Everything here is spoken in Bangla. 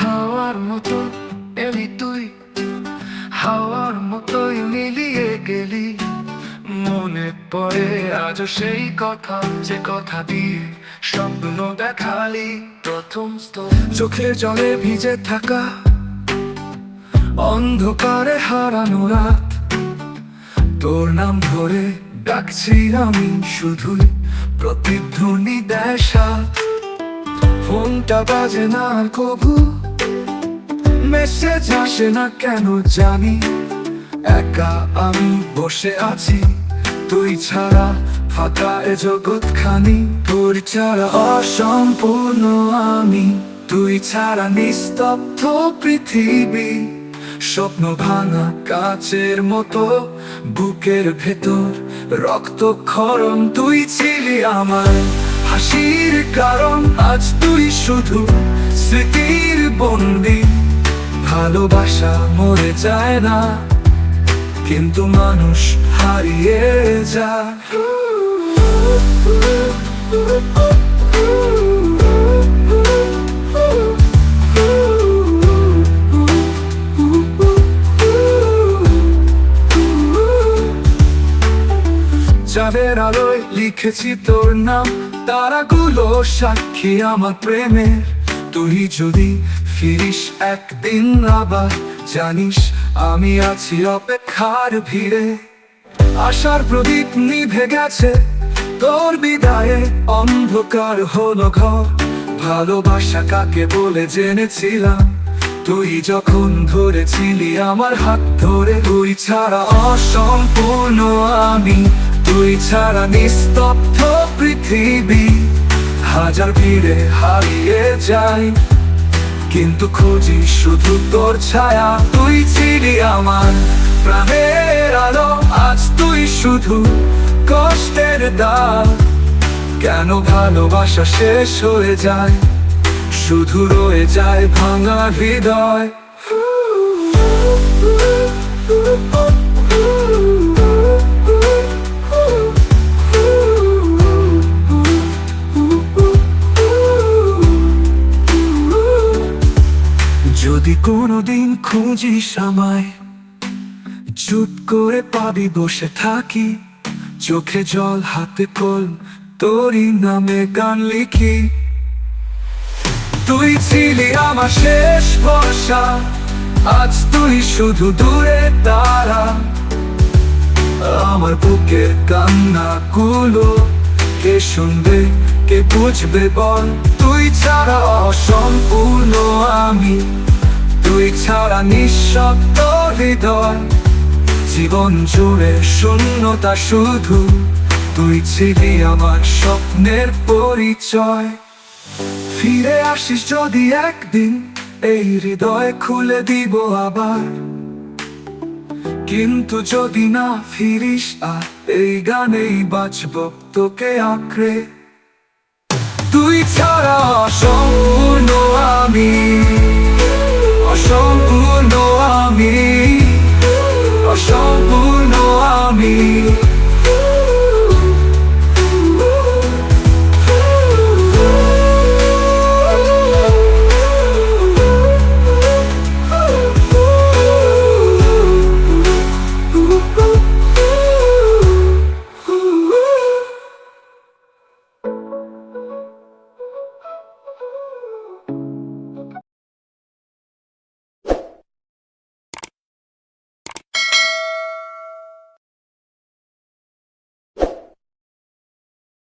হাওয়ার মতো এলি তুই, হাওয়ার মতোই মিলিয়ে গেলি। মনে পড়ে আজ সেই কথা, যে কথা দিয়ে স্বপ্ন দেখালি প্রথম চোখের জলে ভিজে থাকা, অন্ধকারে হারানো রাত। তোর নাম ধরে ডাকছি আমি শুধুই, প্রতিধ্বনি সাথ ফোনটা বাজে না কবু মেসেজ আসে না কেন জানি? একা আমি বসে আছি। তুই ছাড়া ফাঁকা এ জগৎ খানি। তোর ছাড়া অসম্পূর্ণ আমি। তুই ছাড়া নিস্তব্ধ পৃথিবী। স্বপ্ন ভাঙা কাচের মতো, বুকের ভেতর রক্ত খরণ তুই ছিলি আমার হাসির কারণ। আজ তুই শুধু স্মৃতির বন্দি। ভালোবাসা মরে যায় না, কিন্তু মানুষ হারিয়ে যায়। চাঁদের আলোয় লিখেছি তোর নাম, তারাগুলো সাক্ষী আমার প্রেমের। তুই যদি ফিরিস একদিন আবার, জানিস আমি আছি অপেক্ষার ভিড়ে। আশার প্রদীপ নিভে গেছে, তোর বিদায়ে অন্ধকার হলো ঘর। ভালোবাসা কাকে বলে জেনেছিলাম, তুই যখন ধরেছিলি আমার হাত ধরে। তুই ছাড়া অসম্পূর্ণ আমি, তুই ছাড়া নিস্তব্ধ পৃথিবী। হাজার ভিড়ে হারিয়ে যাই কিন্তু খুঁজি শুধু তোর ছায়া। তুই ছিলি আমার প্রাণের আলো, আজ তুই শুধু কষ্টের দাগ। কেন ভালোবাসা শেষ হয়ে যায়? শুধু রয়ে যায় ভাঙা হৃদয়। যদি কোনোদিন খুঁজিস আমায়, চুপ করে পাবি বসে থাকি। চোখে জল, হাতে কল তোরই নামে গান লিখি। তুই ছিলি আমার শেষ ভরসা, আজ তুই শুধু দূরে তারা আমার বুকের কান্না গুলো কে শুনবে, কে বুঝবে বল? তুই ছাড়া অসম্পূর্ণ আমি। ছাড়া নিঃশব্দ হৃদয়। জীবন জুড়ে শূন্যতা শুধু। তুই ছিলি আমার স্বপ্নের পরিচয়। ফিরে আসিস যদি একদিন, এই হৃদয় খুলে দিব আবার। কিন্তু যদি না ফিরিস, আর এই গানেই বাঁচব তোকে আঁকড়ে। তুই ছাড়া অসম্পূর্ণ